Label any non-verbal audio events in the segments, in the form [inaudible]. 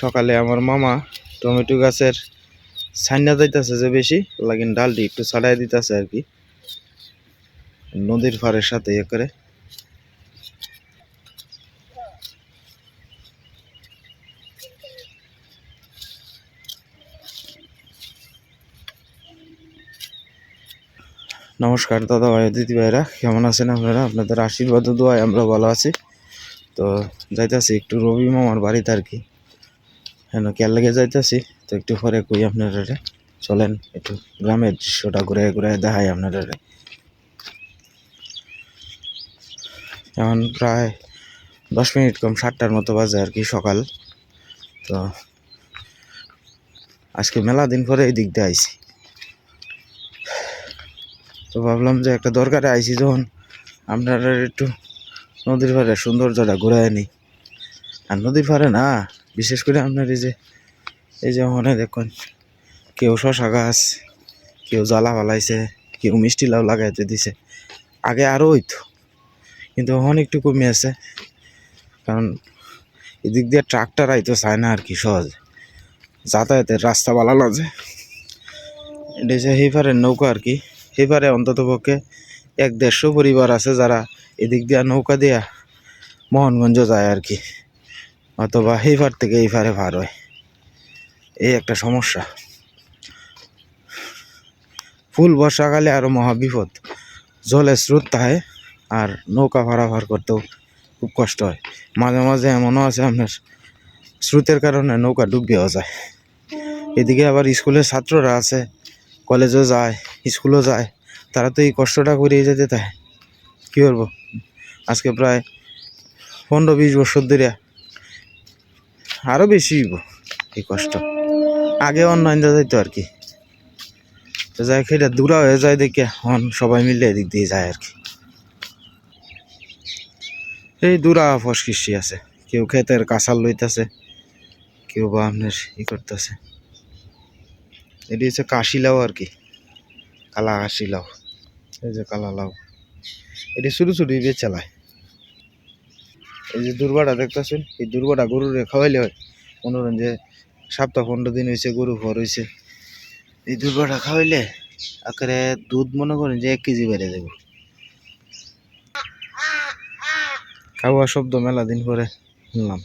সকালে আমার মামা টমেটো গাছের সাইনা যাইতেছে যে বেশি, লাগিন ডালটি একটু ছাড়াই দিতেছে আর কি। নদীর পাড়ের সাথে ইয়ে করে। নমস্কার দাদা ভাই, দিদি ভাইরা, কেমন আছেন আপনারা? আপনাদের আশীর্বাদ ও দোয়ায় আমরা ভালো আছি। তো যাইতাছি একটু রবি মামার বাড়িতে আর কি। হ্যাঁ কেয়ার লেগে যাইতাছি? তো একটু পরে কই আপনারা চলেন, একটু গ্রামের দৃশ্যটা ঘুরে ঘুরে দেখাই আপনারা এখন প্রায় দশ মিনিট কম সাতটার মতো বাজে আর কি সকাল। তো আজকে মেলা দিন পরে এই দিক দিয়ে আইছি। তো ভাবলাম যে একটা দরকারে আইছি যখন আপনারা একটু নদীর পাড়ে সৌন্দর্যটা ঘুরে নিই আর নদীর পাড়ে না বিশেষ করে আপনার এই যে এই যে মনে দেখুন, কেউ শশা গাছ, কেউ জ্বালা ফালাইছে, কেউ মিষ্টি লাউ লাগাইতে দিছে। আগে আরও হইতো, কিন্তু এখন একটু কমে আছে। কারণ এদিক দিয়ে ট্রাক্টর আইতো চায় না আর কি সহজ। যাতায়াতের রাস্তা ভালো লাগে এটা সেই পারের নৌকা আর কি পারে অন্তত পক্ষে এক দেড়শো পরিবার আছে যারা এদিক দিয়া নৌকা দিয়া মোহনগঞ্জ যায় আর কি। অথবা সেই পার থেকে এই পারে পার হয়। এই একটা সমস্যা। ফুল বর্ষাকালে আরও মহাবিপদ। জলের স্রোত থাকে আর নৌকা পারাপার করতেও খুব কষ্ট হয়। মাঝে মাঝে এমনও আছে আপনার, স্রোতের কারণে নৌকা ডুবিয়েও যায়। এদিকে আবার স্কুলের ছাত্ররা আছে, কলেজও যায়, স্কুলও যায়। তারা তো এই কষ্টটা করিয়ে যেতে থাকে কী করব? আজকে প্রায় পনেরো বিশ বছর ধরে আরও বেশি এই কষ্ট। আগে অন্যান্য যাইতো আর কি। তো যাই সেটা দূরা হয়ে যায় দেখে হন সবাই মিলে এদিক দিয়ে যায় আর কি। এই দূরা ফসকিসি আছে। কেউ ক্ষেতের কাঁচাল লইতাছে, কেউ বা আপনার ই করতেছে। এটি হচ্ছে কাশি লাউ আর কি, কালা কাশি লাউ। এই যে কালা লাউ। এটি ছোটো বেচ চালায় এই যে দুর্বাটা দেখতেছেন, এই দুর্বাটা গরুরে খাওয়াইলে হয়। মনোরঞ্জন যে সপ্তাহ পনেরো দিন হয়েছে গরু ঘর হয়েছে এই দুর্বাটা খাওয়াইলে আকারে দুধ মনে করেন যে এক কেজি বেড়ে যাবে খাওয়া শব্দ মেলা দিন পরে শুনলাম।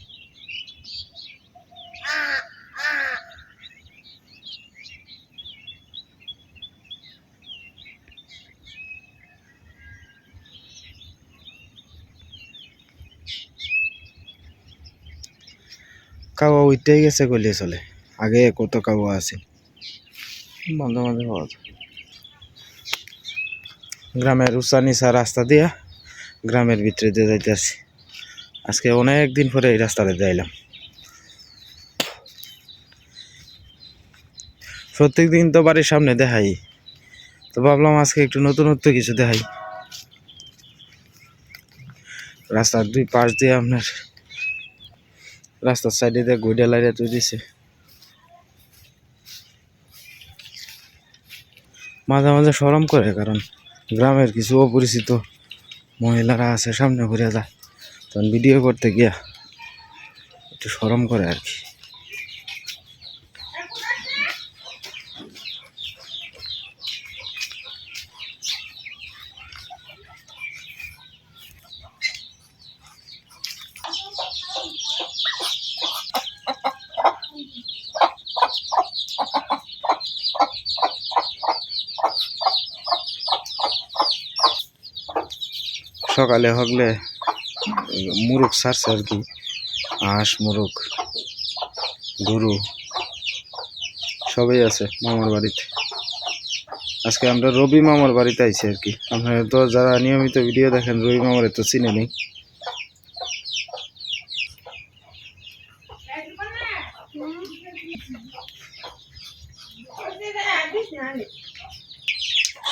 উইটাই গেছে কইলে চলে। আগে কত কাওয়া আছে। মাঝে মাঝে গ্রামের উঁচা নিচা রাস্তা দিয়া গ্রামের ভিতরে দিয়ে যাইতেছি। আজকে অনেক দিন পরে এই রাস্তাটা যাইলাম প্রত্যেক দিন তো বাড়ির সামনে দেখাই। তো ভাবলাম আজকে একটু নতুনত্ব কিছু দেখাই। রাস্তার দুই পাশ দিয়ে আপনার রাস্তার সাইডে দিয়ে গইডা লাইরা তুই দিছে। মাঝে মাঝে সরম করে কারণ গ্রামের কিছু অপরিচিত মহিলারা আছে, সামনে ঘুরে যায় তখন ভিডিও করতে গিয়া একটু সরম করে আর কি। সকালে হগলে মুরুখ ছাড়ছে আর কি। হাঁস, মুরুখ, গরু, সবই আছে মামার বাড়িতে। আজকে আমরা রবি মামার বাড়িতে আইছি আর কি। আপনারা তো যারা নিয়মিত ভিডিও দেখেন, রবি মামার তো চিনে নেই।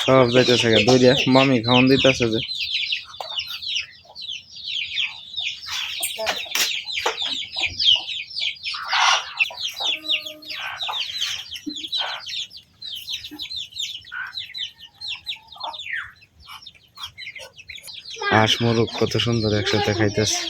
সব যাইতেছে দৌড়িয়া মামি খাওয়ান দিতেছে যে। মোরগ কত সুন্দর একসাথে খাইতেছে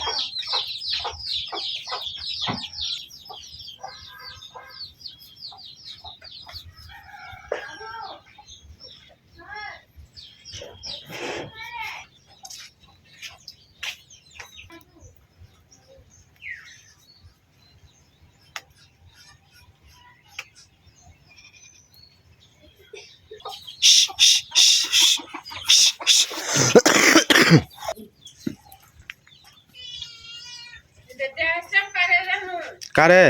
কারে?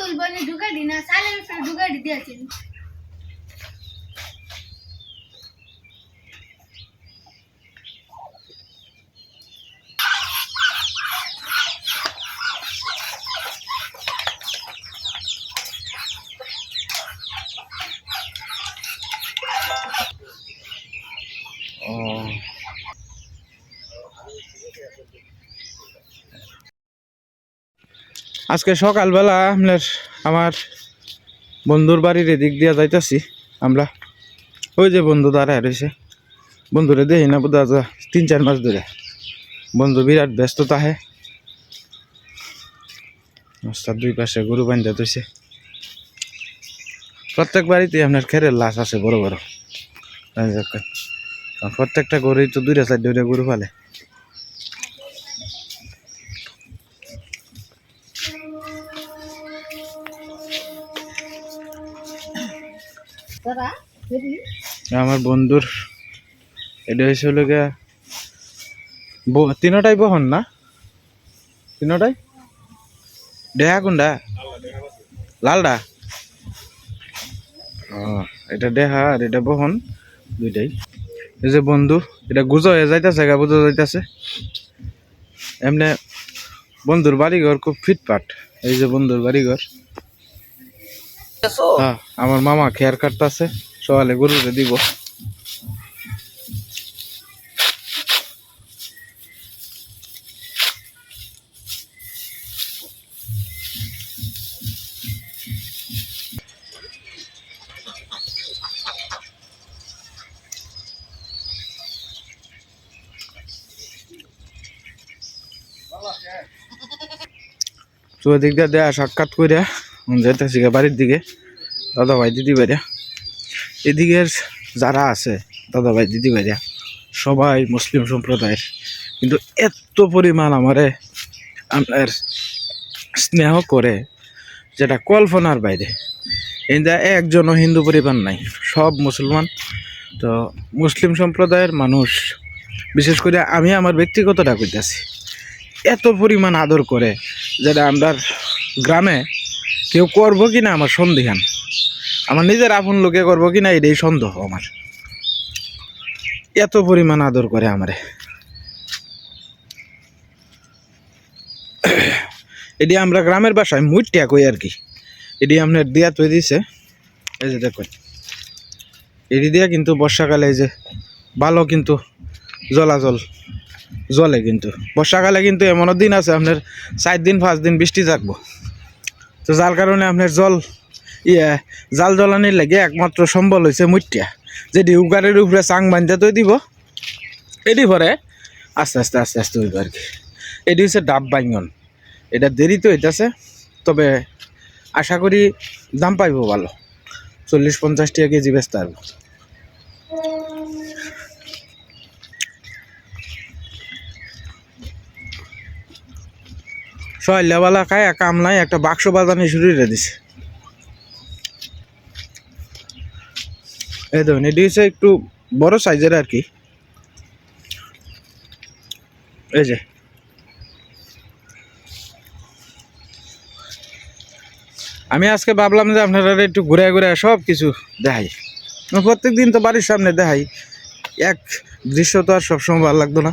তুলবো ঢুকা দি না সালের ঢুকা দিতে আজকে সকালবেলা আপনার আমার বন্ধুর বাড়ির এদিক দিয়ে যাইতাছি আমরা। ওই যে বন্ধু দাঁড়ায় রয়েছে। বন্ধুরে দেখি না বোধ তিন চার মাস ধরে। বন্ধু বিরাট ব্যস্ততা হে। রাস্তার দুই পাশে গরু বান্ধা ধুইছে। প্রত্যেক বাড়িতে আপনার খেরের লাশ আছে বড় বড়। প্রত্যেকটা গরুই তো দুইটা চার দুইটা গরু পালে। আমার বন্ধুর এটা হয়েছে হলো গিয়া তিনোটাই বহন না? তিনোটাই? ডেহা কোনটা লালডা? এটা ডেহা আর এটা বহন দুইটাই। এই যে বন্ধু এটা গুজো হয়ে যাইতেছে গা বুঝো যাইতেছে। এমনি বন্ধুর বাড়িঘর খুব ফিটপাট এই যে বন্ধুর বাড়িঘর। হ্যাঁ আমার মামা খেয়ার কাটতেছে। সকালে গরুরে দিব। তো ওদিক দিয়ে দেয়া সাক্ষাৎ কইরা যাইতেছি গা বাড়ির দিকে। দাদা ভাই দিদি ভাইরা এদিকের যারা আছে দাদা ভাই দিদি ভাইরা সবাই মুসলিম সম্প্রদায়ের। কিন্তু এত পরিমাণ আমারে আপনার স্নেহ করে, যেটা কল্পনার বাইরে। এটা একজনও হিন্দু পরিবার নাই, সব মুসলমান। তো মুসলিম সম্প্রদায়ের মানুষ, বিশেষ করে আমি আমার ব্যক্তিগতটা কইতাছি, এত পরিমাণ আদর করে, যেটা আমরা গ্রামে কেউ করব কি না আমার সন্দেহান। আমার নিজের আপন লোকে করব কি না, এটাই সন্দেহ আমার। এত পরিমাণ আদর করে আমারে। এটি আমরা গ্রামের বাসায় মুইটিয়া কই আর কি। এটি আপনার দিয়া তৈরি দিছে। এই যে দেখুন। এটি দিয়া কিন্তু বর্ষাকালে এই যে ভালো কিন্তু জলাজল জলে কিন্তু। বর্ষাকালে কিন্তু এমনও দিন আছে আপনার চার দিন, পাঁচ দিন বৃষ্টি থাকব। তো যার কারণে আপনার জল ইয়ে জাল জ্বলানির লাগে একমাত্র সম্বল হয়েছে মুটিয়া যেটি উগারের উপরে চাং বান্ধে তৈ দিব। এটি পরে আস্তে আস্তে আস্তে আস্তে হইব আর কি। এটি হচ্ছে ডাব বাইঙ্গন এটা দেরি তো হইতেছে তবে আশা করি দাম পাইব ভালো। চল্লিশ পঞ্চাশ টাকা কেজি বেচতে পারব সহলেবেলা খায় কাম নাই, একটা বাক্স বাজানি শুরু দিছে। এই দেখুন, এটি হচ্ছে একটু বড় সাইজের আর কি। এই যে। আমি আজকে ভাবলাম যে আপনারা একটু ঘুরে ঘুরে সব কিছু দেখাই। প্রত্যেক দিন তো বাড়ির সামনে দেখাই। এক দৃশ্য তো আর সবসময় ভালো লাগতো না।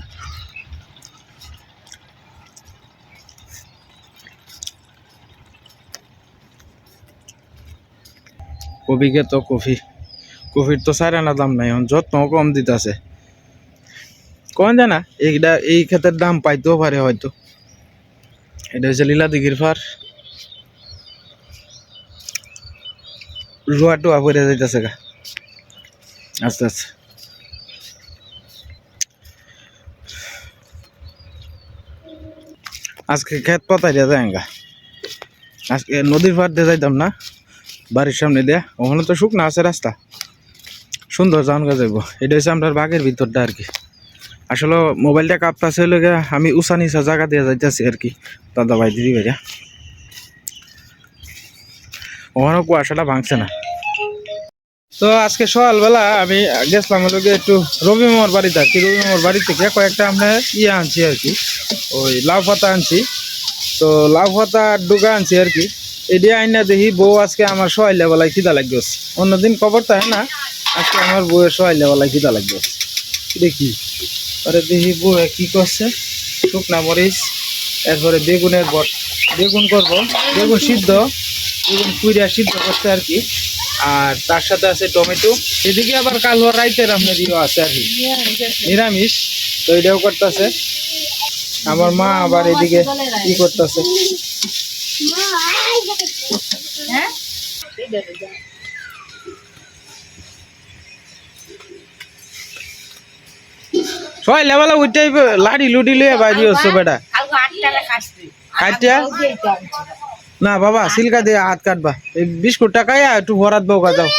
কবিকে তো কফি। কফির তো সারা না দাম নাই যত্ন কম দিতেছে। কোন জানা এইটা এই ক্ষেতের দাম পাইতেও পারে হয়তো। এটা হচ্ছে লীলা দিঘির ফার রুয়া টুয়া পরে যাইতেছে গা। আস্তে আস্তে। আজকে খেত পাতাই দিয়ে যায় গা। আজকে নদীর পাড় দিয়ে যাইতাম না, বাড়ির সামনে দেয়া। ওখানে তো শুকনা আছে রাস্তা। সুন্দর যাওয়ান গা যাইব। এটা হচ্ছে আপনার বাঘের ভিতরটা আর কি। আসলে মোবাইলটা কাঁপতাছে হলে আমি উঁচা নিচা জায়গা দিয়ে যাইতেছি আর কি। দাদা ভাই, দিদি ভাইয়া ওখানে কুয়াশাটা ভাঙছে না। তো আজকে সকালবেলা আমি গেছিলাম হলো গিয়ে একটু রবি মামার বাড়িতে আর কি। রবি মামার বাড়ি থেকে কয়েকটা আমরা ইয়ে আনছি আর কি। ওই লাউ পাতা আনছি। তো লাউ পাতা ডুগা আনছি আর কি। এটি আইনা দেখি বউ আজকে আমার সহাইলে বেলায় খিদা লাগবে অন্যদিন খবর তাই না। আজকে আমার বউয়ের সহাইলে বেলায় খিদা লাগবে। দেখি পরে দেখি বউ কি করছে? শুকনা মরিচ এরপরে বেগুনের বট বেগুন করব। বেগুন সিদ্ধ বেগুন কুইরা সিদ্ধ করছে আর কি। আর তার সাথে আছে টমেটো। এদিকে আবার কালো রাইতের আপনার ইয়ে আছে আর কি। নিরামিষ তো এটাও করতেছে। আমার মা আবার এদিকে কি করতেছে? হ্যাঁ সবাই লেবেলা ওইটাই লাড়ি লুডি লইয়া বাইরে হচ্ছে বেটা। কাটিয়া না বাবা সিলকা দিয়ে হাত কাটবা। এই বিস্কুট টাকায় একটু ভরাত বউকা দাও।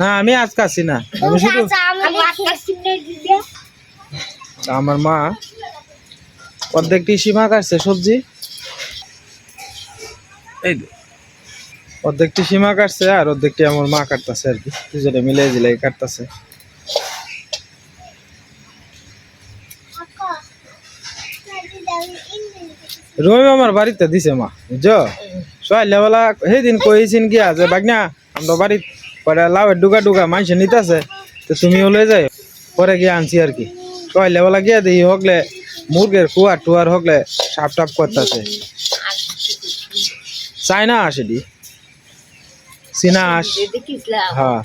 না? আমি আজ কাটছি না। আমি শুধু আমার মা অর্ধেকটি সীমা কাটছে সবজি। এই অর্ধেকটি সীমা কাটছে আর অর্ধেকটি আমার মা কাটতেছে আর কি। দুজনে মিলে দিলে কাটতেছে। রবি আমার বাড়িতে দিছে মা, বুঝছ? সবাই লেবেলা সেই দিন কইছিন কি আছে বাগনা, আমরা বাড়িত পরে লাভের ডুগা ডুগা মাংস নিতেছে, তো তুমিও লয়ে যাই পরে গিয়ে আনছি আর কি। সবাই লেবেলা গিয়ে দিই, হকলে মুরগের কুয়ার টুয়ার হকলে সাপ টাপ করতেছে। চাইনা আসে দি চীনা আস। হ্যাঁ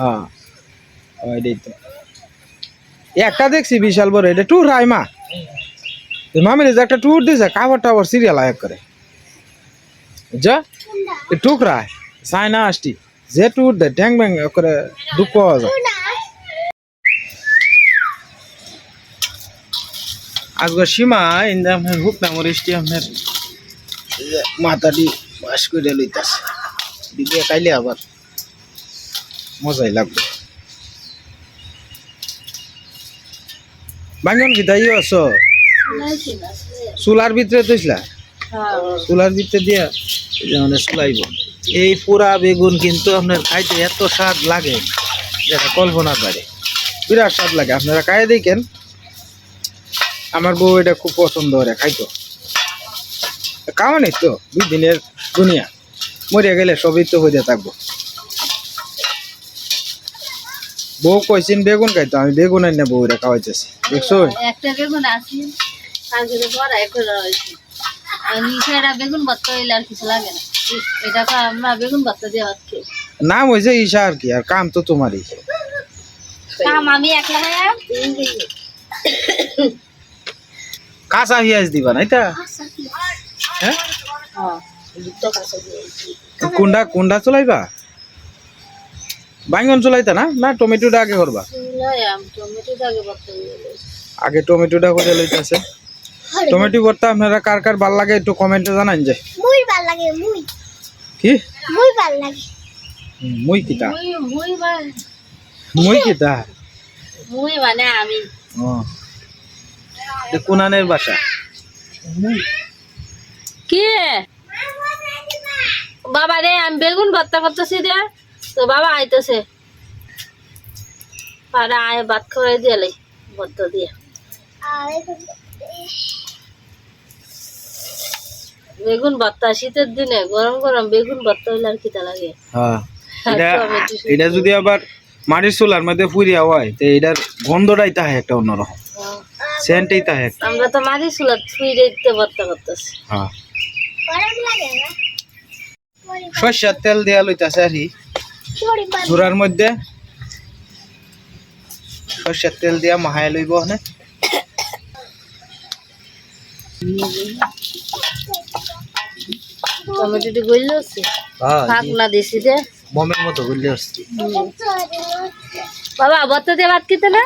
হ্যাঁ। একটা দেখছি বিশাল বড়, এটা টুর রায় মা। এই মামির যে একটা টুর দিছে কাবার টাবার সিরিয়াল আয়াক করে। যা টুক রায় চাইনা আসটি যে টুর দে ট্যাং ব্যাং করে দুঃখ পাওয়া যায়। আজকে সীমা ইন্দা আপনার হুক না মরিষ্টি আপনার মাথাটি বাস করে লইতাছে। দিদি কাইলে আবার মজাই লাগবে। বাঙ্গন কি আছো? চুলার ভিতরে তুইছিলা চুলার ভিতরে দিয়া মানে চুলাইব। এই পুরা বেগুন কিন্তু আপনার খাইতে এত স্বাদ লাগে যেটা কল্পনার বাইরে বিরাট স্বাদ লাগে। আপনারা খাই দেখেন। আমার বউ এটা খুব পছন্দ করে খাইতো। খাওয়ানি তো দুই দিনের দুনিয়া। মরিয়া গেলে সবই তো হয়ে থাকব। বউ কইছেন বেগুন খাইতো। আমি বেগুন আনি আইনা বউরা খাওয়াইতেছি। দেখছ? একটা বেগুন আছে। কালকে তো বড়াই করে রয়েছে নিচে একটা বেগুন ভর্তা হইলে আর কিছু লাগে না। এটা তো আমরা বেগুন ভর্তা দিয়ে ভাত নাম হয়েছে ঈশা আর কি আর কাম তো তোমারই। কাম আমি একলা ভাইয়া কাঁচা পেঁয়াজ দিবা না এটা? হ্যাঁ? কোনটা কোনটা চলাইবা? বাইঙ্গন চলাইতা না? না টমেটোটা আগে করবা? টমেটো আগে ভর্তা আগে টমেটোটা করে লইতাছে। টমেটো ভর্তা আপনারা কার কার ভালো লাগে একটু কমেন্টে জানান যে। মুই ভালো লাগে মুই। কি? মুই ভালো লাগে। মুই কিতা? মুই মুই ভালো। মুই কিতা? মুই মানে আমি। ও। এটা কোনানের বাসা? কি? বাবা রে আমি বেগুন ভর্তা করতেছি রে। তো বাবা আইতেছে। পারা আয় ভাত খাওয়াই দিয়ালে ভর্তা দিয়ে। বেগুন ভর্তা শীতের দিনে গরম গরম বেগুন ভর্তা হইলে আর কিতা লাগে। হ্যাঁ এটা এটা যদি আবার মাটির চুলার মধ্যে ফুরিয়া হয় তো এটার গন্ধটাই তাহে একটা অন্যরকম। সেন্টেই তাহে আমরা তো মারি চুলা ছুঁই দিতে ভর্তা করতেছি। হ্যাঁ। সর্ষার তেল দেয়া লইতাছে আর কি চূড়ার মধ্যে সর্ষের তেল দিয়া মাহায় লইব হনে। টমেটোটি গইলে আছে ফাঁক না দিছি যে মমের মতো গুলি আসছে। বাবা ভর্তা দিয়ে ভাত খেতে না।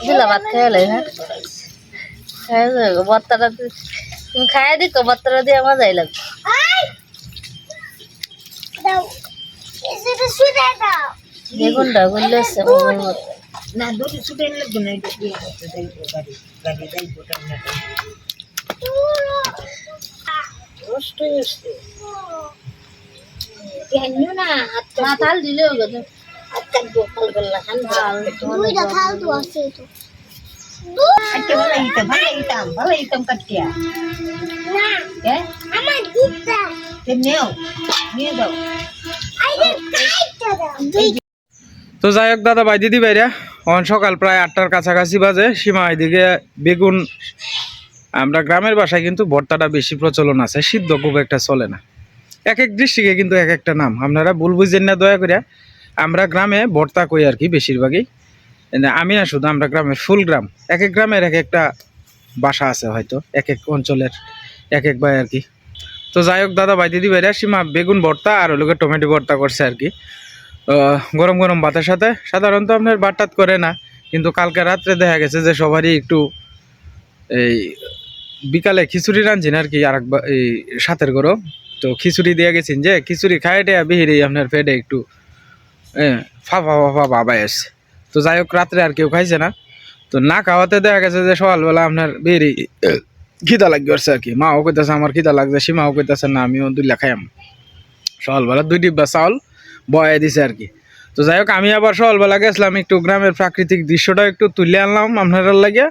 দিলা ভাত খাইলে হ্যাঁ খাই যাবে তো- তুমি খাই দিকো ভর্তাটা দিয়ে মজাই লাগবে। বেগুনটা গলে আছে মতো। মাথাল দিলে ওগুলো দুইটা থাল তো আছে তো। না আমার দিদা আইরে কাইটা দাও। দুই তো যাই হোক, দাদা ভাই, দিদি ভাইরা অন সকাল প্রায় আটটার কাছাকাছি বাজে। সীমা এদিকে বেগুন, আমরা গ্রামের বাসায় কিন্তু ভর্তাটা বেশি প্রচলন আছে, সিদ্ধ খুব একটা চলে না। এক এক ডিস্ট্রিক্টে কিন্তু এক একটা নাম। আপনারা ভুল বুঝছেন না, দয়া করে আমরা গ্রামে ভর্তা কই আর কি বেশিরভাগই। আমি না শুধু, আমরা গ্রামের ফুল গ্রাম। এক এক গ্রামের এক একটা বাসা আছে হয়তো, এক এক অঞ্চলের এক এক ভাই আর কি। তো যাই হোক, দাদা ভাই, দিদি ভাইরা, সীমা বেগুন ভর্তা আর ওগুলো টমেটো ভর্তা করছে আর কি। গরম গরম ভাতের সাথে। সাধারণত আপনার বাটাত করে না, কিন্তু কালকে রাত্রে দেখা গেছে যে সবারই একটু এই বিকালে খিচুড়ি রাঁধছেন আর কি আর এই সাতের গরম তো খিচুড়ি দিয়ে গেছেন যে, খিচুড়ি খাই টেয়া বিহিরি আপনার পেটে একটু হ্যাঁ ফাফা ফাফা বাবাই আসছে তো যাই হোক, রাত্রে আর কেউ খাইছে না। তো না খাওয়াতে দেখা গেছে যে সকালবেলা আপনার বিহিরি খিদা লাগবে আসছে আর কি। মাও কইতেছে, আমার খিদা লাগছে, সীমাও কইতেছে, না, আমিও দুই খাইয়াম। সকালবেলা দুই ডিব্বা চাউল বয়ে দিছে আর কি। তো যাই হোক, আমি আবার সকালবেলা গেছিলাম, একটু গ্রামের প্রাকৃতিক দৃশ্যটা একটু তুলে আনলাম আপনার লাগে।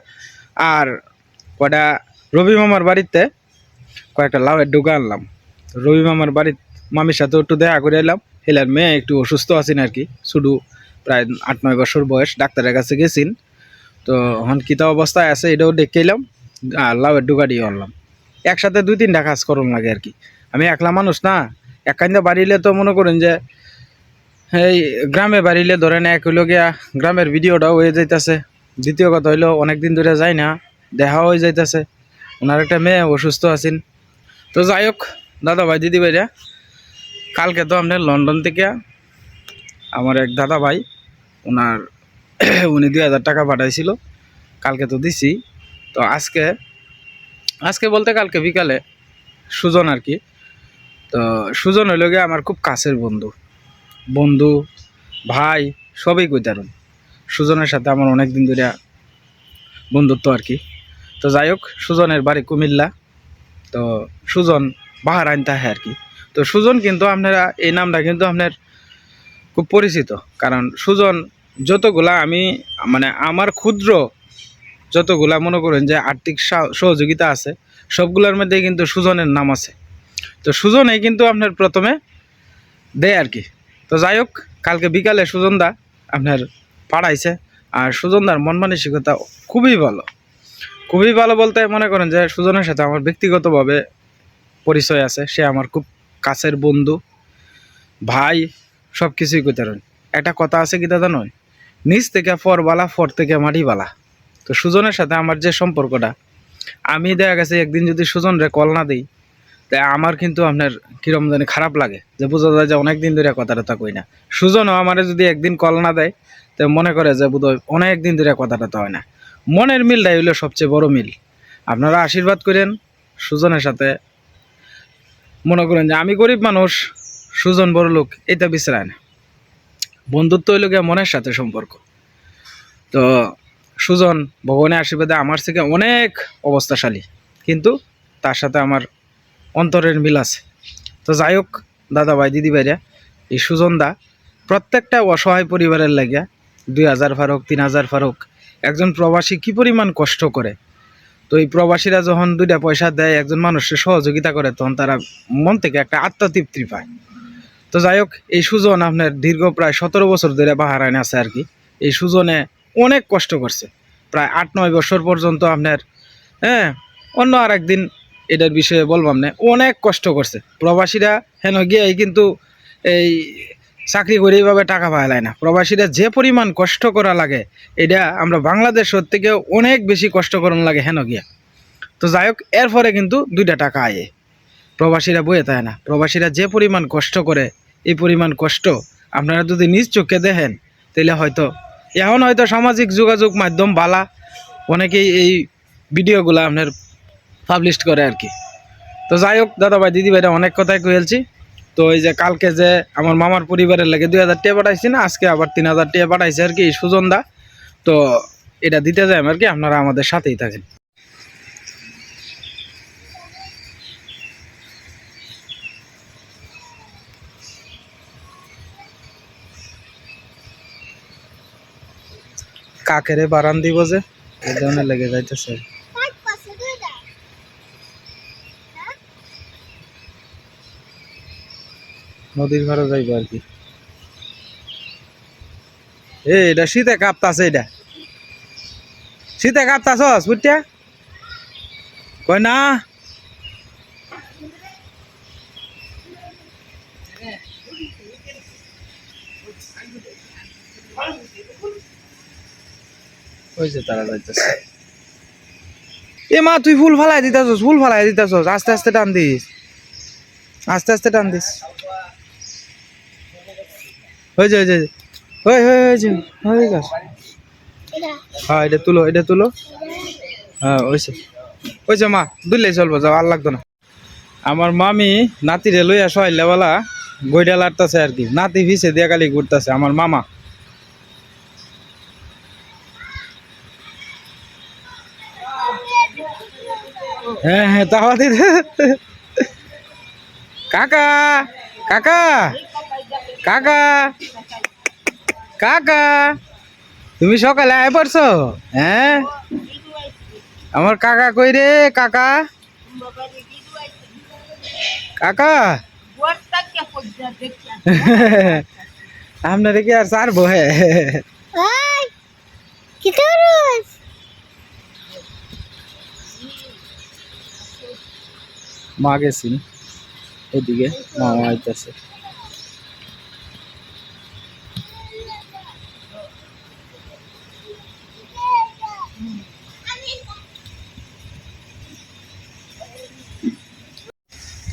আর কয়টা, রবি মামার বাড়িতে কয়েকটা লাউয়ের ডুকা আনলাম। রবি মামার বাড়ির মামির সাথেও একটু দেখা করে এলাম। হেলার মেয়ে একটু অসুস্থ আছেন আর কি, শুধু প্রায় আট নয় বছর বয়স, ডাক্তারের কাছে গেছেন। তো এখন কিতা অবস্থায় আছে এটাও দেখে এলাম, আর লাউয়ের ডুকা দিয়ে আনলাম। একসাথে দুই তিনটা কাজ করুন লাগে আর কি। আমি একলা মানুষ না, এক কান্দা বাড়িলে তো মনে করেন যে এই গ্রামে বাড়িলে ধরেন এক হইল গিয়া গ্রামের ভিডিওটাও হয়ে যাইতাছে। দ্বিতীয় কথা হইল অনেক দিন ধরে যাই না দেখা হয়ে যাইতাছে। ওনার একটা মেয়ে অসুস্থ আছেন। তো যাই হোক, দাদা ভাই, দিদি ভাইরা, কালকে তো আপনার লন্ডন থেকে আমার এক দাদা ভাই ওনার [clears throat] উনি দুই হাজার টাকা পাঠাইছিল। কালকে তো দিছি। তো আজকে আজকে বলতে কালকে বিকালে সুজন আর কি। তো সুজন হইল গিয়ে আমার খুব কাছের বন্ধু। বন্ধু, ভাই, সবই কইতারুন সুজনের সাথে আমার অনেক দিন ধরে বন্ধুত্ব আর কি। তো যাই হোক, সুজনের বাড়ি কুমিল্লা। তো সুজন বাহার আনতে হয় আর কি। তো সুজন কিন্তু আপনারা, এই নামটা কিন্তু আপনার খুব পরিচিত। কারণ সুজন যতগুলা আমি মানে আমার ক্ষুদ্র যতগুলা মনে করেন যে আর্থিক সহযোগিতা আছে, সবগুলোর মধ্যে কিন্তু সুজনের নাম আছে। তো সুজনেই কিন্তু আপনার প্রথমে দেয় আর কি। তো যাই হোক, কালকে বিকালে সুজনদা আপনার পাড়াইছে আর সুজনদার মন মানসিকতা খুবই ভালো। খুবই ভালো বলতে মনে করেন যে সুজনের সাথে আমার ব্যক্তিগতভাবে পরিচয় আছে। সে আমার খুব কাছের বন্ধু, ভাই সব কিছুই পারেন। একটা কথা আছে কি দাদা নয়? নিচ থেকে ফর বালা ফর থেকে মাটি বালা তো সুজনের সাথে আমার যে সম্পর্কটা, আমি দেখা গেছে একদিন যদি সুজনরে কল না দিই তাই আমার কিন্তু আপনার কিরম জানি খারাপ লাগে, যে বোঝা যায় যে অনেক দিন ধরে কথা টথা কই না। সুজনও আমার যদি একদিন কল না দেয়, তো মনে করে যে বোধহয় অনেক দিন ধরে কথা টথা হয় না। মনের মিলটাই হইল সবচেয়ে বড় মিল। আপনারা আশীর্বাদ করেন সুজনের সাথে। মনে করেন যে আমি গরিব মানুষ, সুজন বড় লোক, এটা বিশ্রায় না। বন্ধুত্ব হইল গিয়ে মনের সাথে সম্পর্ক। তো সুজন ভগবানের আশীর্বাদে আমার থেকে অনেক অবস্থাশালী। কিন্তু তার সাথে আমার অন্তরের মিল আছে। তো যাই হোক দাদা ভাই, দিদি ভাইরা, এই সুজনদা প্রত্যেকটা অসহায় পরিবারের লাগিয়া দুই হাজার ফারুক, তিন হাজার ফারুক, একজন প্রবাসী কি পরিমাণ কষ্ট করে? তো এই প্রবাসীরা যখন দুইটা পয়সা দেয়, একজন মানুষের সহযোগিতা করে, তখন তারা মন থেকে একটা আত্মতৃপ্তি পায়। তো যাই হোক এই সুজন আপনার দীর্ঘ প্রায় সতেরো বছর ধরে বাহারাইন আছে আর কি। এই সুজনে অনেক কষ্ট করছে। প্রায় আট নয় বছর পর্যন্ত আপনার হ্যাঁ অন্য আর একদিন এটার বিষয়ে বলবাম না। অনেক কষ্ট করছে। প্রবাসীরা হেন গিয়ে কিন্তু এই চাকরি করে এইভাবে টাকা পায় না। প্রবাসীরা যে পরিমাণ কষ্ট করা লাগে, এটা আমরা বাংলাদেশের থেকে অনেক বেশি কষ্ট করানো লাগে হেন গিয়া। তো যাই হোক এরপরে কিন্তু দুইটা টাকা আয়ে। প্রবাসীরা বয়ে থাকে না। প্রবাসীরা যে পরিমাণ কষ্ট করে, এই পরিমাণ কষ্ট আপনারা যদি নিজ চোখে দেখেন তাহলে হয়তো এখন হয়তো সামাজিক যোগাযোগ মাধ্যম বালা, অনেকেই এই ভিডিওগুলো আপনার পাবলিশ করে আর কি। তো যাই হোক দাদা ভাই দিদি ভাইরা অনেক কথাই কয়েলছি তো এই যে কালকে যে আমার মামার পরিবারের লাগে দুই হাজার টিয়া পাঠাইছি না, আজকে আবার তিন হাজার টিয়া পাঠাইছে আর কি সুজন দা তো এটা দিতে যাই আর কি, আপনারা আমাদের সাথেই থাকেন। কাকেরে বারান দিব যে এই ধরনের লেগে যাইতেছে। নদীর ঘরে যাইব আর কি। এ এটা শীতে কাঁপতাছে এটা। শীতে কাঁপতাছস বুঝটা কই না? এ মা, তুই ফুল ফুল আস্তে আস্তে টান দিস। আস্তে আস্তে টান দিস। যায় হয়ে এটা তুলো এটা তুলো। হ্যাঁ মা চলবো, যাও, আর লাগতো না। আমার মামি নাতিরে লইয়া সহাইলেবেলা গইডা লাড়তাছে আর কি। নাতি ভিসে দিয়া কালি ঘুরতাছে, আমার মামা। হ্যাঁ হ্যাঁ তাহলে কাকা কাকা। কাকা! কাকা! তুমি সকালে আয় পড়ছো? হ্যাঁ? আমার কাকা কই রে কাকা? কাকা? আপনারে কি আর সারবো হ্যাঁ মা গেছি। ওদিকে মামা আইতাছে।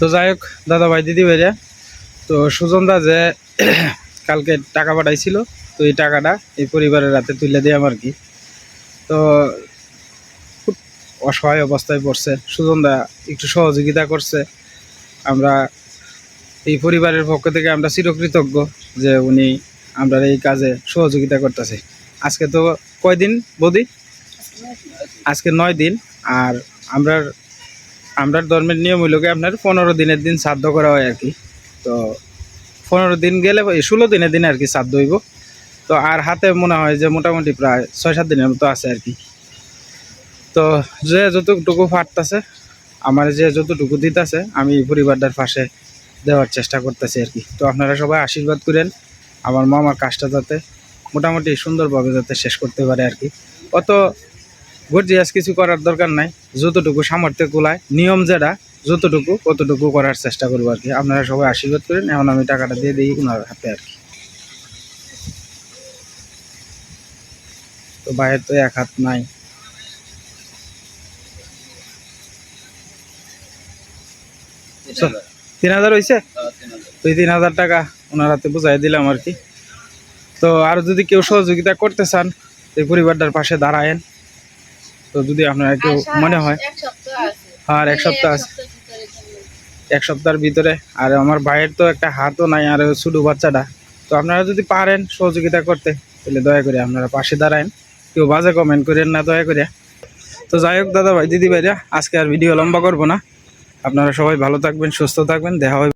তো যাই হোক দাদা ভাই দিদি ভাইরা, তো সুজন দা যে [clears throat] কালকে টাকা পাঠাইছিল, তো এই টাকাটা এই পরিবারের হাতে তুলে দিলাম আর কি। তো খুব অসহায় অবস্থায় পড়ছে। সুজন দা একটু সহযোগিতা করছে। আমরা এই পরিবারের পক্ষ থেকে আমরা চিরকৃতজ্ঞ যে উনি আমরা এই কাজে সহযোগিতা করতেছে। আজকে তো কয়দিন, বৌদি? আজকে নয় দিন। আর আমরা আমরা ধর্মের নিয়ম হইল কি, আপনার পনেরো দিনের দিন শ্রাদ্ধ করা হয় আর কি। তো পনেরো দিন গেলে ষোলো দিনের দিন আর কি শ্রাদ্ধ হইব। তো আর হাতে মনে হয় যে মোটামুটি প্রায় ছয় সাত দিনের মতো আছে আর কি। তো যে যতটুকু ফাটতেছে আমার যে যতটুকু দিতেছে, আমি পরিবারটার পাশে দেওয়ার চেষ্টা করতেছি আর কি। তো আপনারা সবাই আশীর্বাদ করেন, আমার মামার কাজটা যাতে মোটামুটি সুন্দরভাবে যাতে শেষ করতে পারে আর কি। অত গর্জিয়াস কিছু করার দরকার নাই। যতটুকু সামর্থ্য কুলায় নিয়ম যেটা যতটুকু কতটুকু করার চেষ্টা করব আর কি। আপনারা সবাই আশীর্বাদ করেন এখন আমি টাকাটা দিয়ে দিই ওনার হাতে আর কি। তো বাইরের তো এক হাত নাই। তিন হাজার। হয়েছে তো এই তিন হাজার টাকা ওনার হাতে বুঝাই দিলাম আর কি। তো আর যদি কেউ সহযোগিতা করতে চান এই পরিবারটার পাশে দাঁড়ায়েন। তো যদি আপনার কেউ মনে হয় আর এক সপ্তাহ আছে। এক সপ্তাহের ভিতরে আর আমার ভাইয়ের তো একটা হাতও নাই আর ছোটো বাচ্চাটা। তো আপনারা যদি পারেন সহযোগিতা করতে তাহলে দয়া করে আপনারা পাশে দাঁড়ায়েন কেউ বাজে কমেন্ট করেন না দয়া করে। তো যাই হোক দাদা ভাই দিদি ভাইরা আজকে আর ভিডিও লম্বা করব না। আপনারা সবাই ভালো থাকবেন সুস্থ থাকবেন দেখা হবে